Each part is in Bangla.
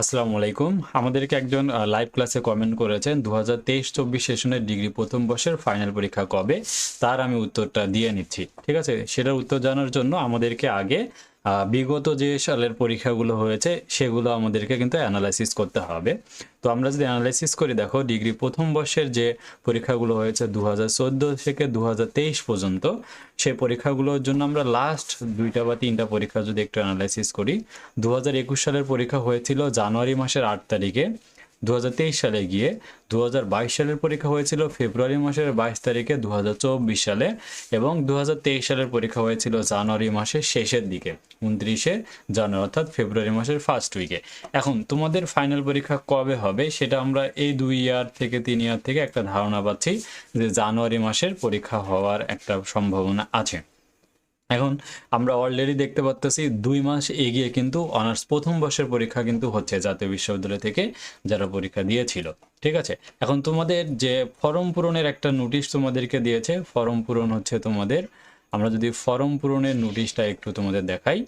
আসসালামু আলাইকুম। আমাদেরকে একজন লাইভ ক্লাসে কমেন্ট করেছেন। দু হাজার তেইশ চব্বিশ সেশনের ডিগ্রি প্রথম বর্ষের ফাইনাল পরীক্ষা কবে? তার আমি উত্তরটা দিয়ে নিচ্ছি। ঠিক আছে? সেটার উত্তর জানার জন্য আমাদেরকে আগে বিগত যে সালের পরীক্ষাগুলো হয়েছে, সেগুলো আমাদেরকে কিন্তু অ্যানালাইসিস করতে হবে। তো আমরা যদি অ্যানালাইসিস করি, দেখো ডিগ্রি প্রথম বর্ষের যে পরীক্ষাগুলো হয়েছে দু হাজার চোদ্দ থেকে দু পর্যন্ত, সেই পরীক্ষাগুলোর জন্য আমরা লাস্ট দুইটা বা তিনটা পরীক্ষা যদি একটু অ্যানালাইসিস করি দু সালের পরীক্ষা হয়েছিল জানুয়ারি মাসের আট তারিখে। দু হাজার তেইশ সালে গিয়ে দু হাজার বাইশ সালের পরীক্ষা হয়েছিল ফেব্রুয়ারি মাসের বাইশ তারিখে দু হাজার চব্বিশ সালে এবং দু হাজার তেইশ সালের পরীক্ষা হয়েছিল জানুয়ারি মাসের শেষের দিকে, উনত্রিশে জানুয়ারি অর্থাৎ ফেব্রুয়ারি মাসের ফার্স্ট উইকে এখন, তোমাদের ফাইনাল পরীক্ষা কবে হবে সেটা আমরা এই দুই ইয়ার থেকে তিন ইয়ার থেকে একটা ধারণা পাচ্ছি যে জানুয়ারি মাসের পরীক্ষা হওয়ার একটা সম্ভাবনা আছে। এখন আমরা অলরেডি দেখতে পাচ্তেছি দুই মাস এগিয়ে কিন্তু অনার্স প্রথম বর্ষের পরীক্ষা কিন্তু হচ্ছে জাতীয় বিশ্ববিদ্যালয় থেকে যারা পরীক্ষা দিয়েছিল, ঠিক আছে? এখন তোমাদের যে ফর্ম পূরণের একটা নোটিশ তোমাদেরকে দিয়েছে, ফর্ম পূরণ হচ্ছে তোমাদের আমরা যদি ফর্ম পূরণের নোটিশটা একটু তোমাদের দেখাই।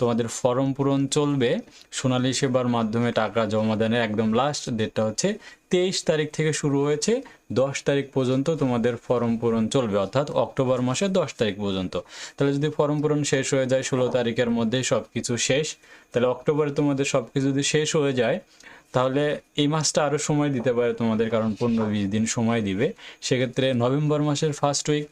তোমাদের ফর্ম পূরণ চলবে সোনালী সেবার মাধ্যমে টাকা জমা দানের একদম লাস্ট ডেটটা হচ্ছে তেইশ তারিখ থেকে শুরু হয়েছে, দশ তারিখ পর্যন্ত তোমাদের ফর্ম পূরণ চলবে, অর্থাৎ অক্টোবর মাসের দশ তারিখ পর্যন্ত। তাহলে যদি ফর্ম পূরণ শেষ হয়ে যায় ষোলো তারিখের মধ্যে সব কিছু শেষ। তাহলে অক্টোবরে তোমাদের সব কিছু যদি শেষ হয়ে যায়, তাহলে এই মাসটা আরও সময় দিতে পারে তোমাদের, কারণ পনেরো বিশ দিন সময় দিবে। সেক্ষেত্রে নভেম্বর মাসের ফার্স্ট উইক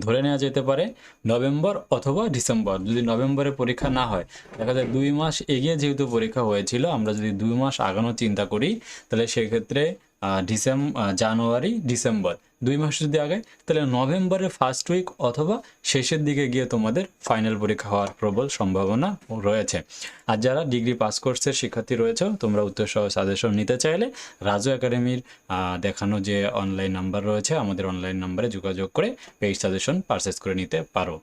ধরে নেওয়া যেতে পারে নভেম্বর অথবা ডিসেম্বর। যদি নভেম্বরে পরীক্ষা না হয়, দেখা যায় দুই মাস এগিয়ে যেহেতু পরীক্ষা হয়েছিল, আমরা যদি দুই মাস আগানোর চিন্তা করি, তাহলে সেক্ষেত্রে ডিসেম জানুয়ারি, ডিসেম্বর। দুই মাস যদি আগে তাহলে নভেম্বরের ফার্স্ট উইক অথবা শেষের দিকে গিয়ে তোমাদের ফাইনাল পরীক্ষা হওয়ার প্রবল সম্ভাবনা রয়েছে। আর যারা ডিগ্রি পাস কোর্সের শিক্ষার্থী রয়েছে, তোমরা উত্তর সহ সাজেশন নিতে চাইলে রাজু একাডেমির দেখানো যে অনলাইন নাম্বার রয়েছে, আমাদের অনলাইন নাম্বারে যোগাযোগ করে পেইড সাজেশন পারচেস করে নিতে পারো।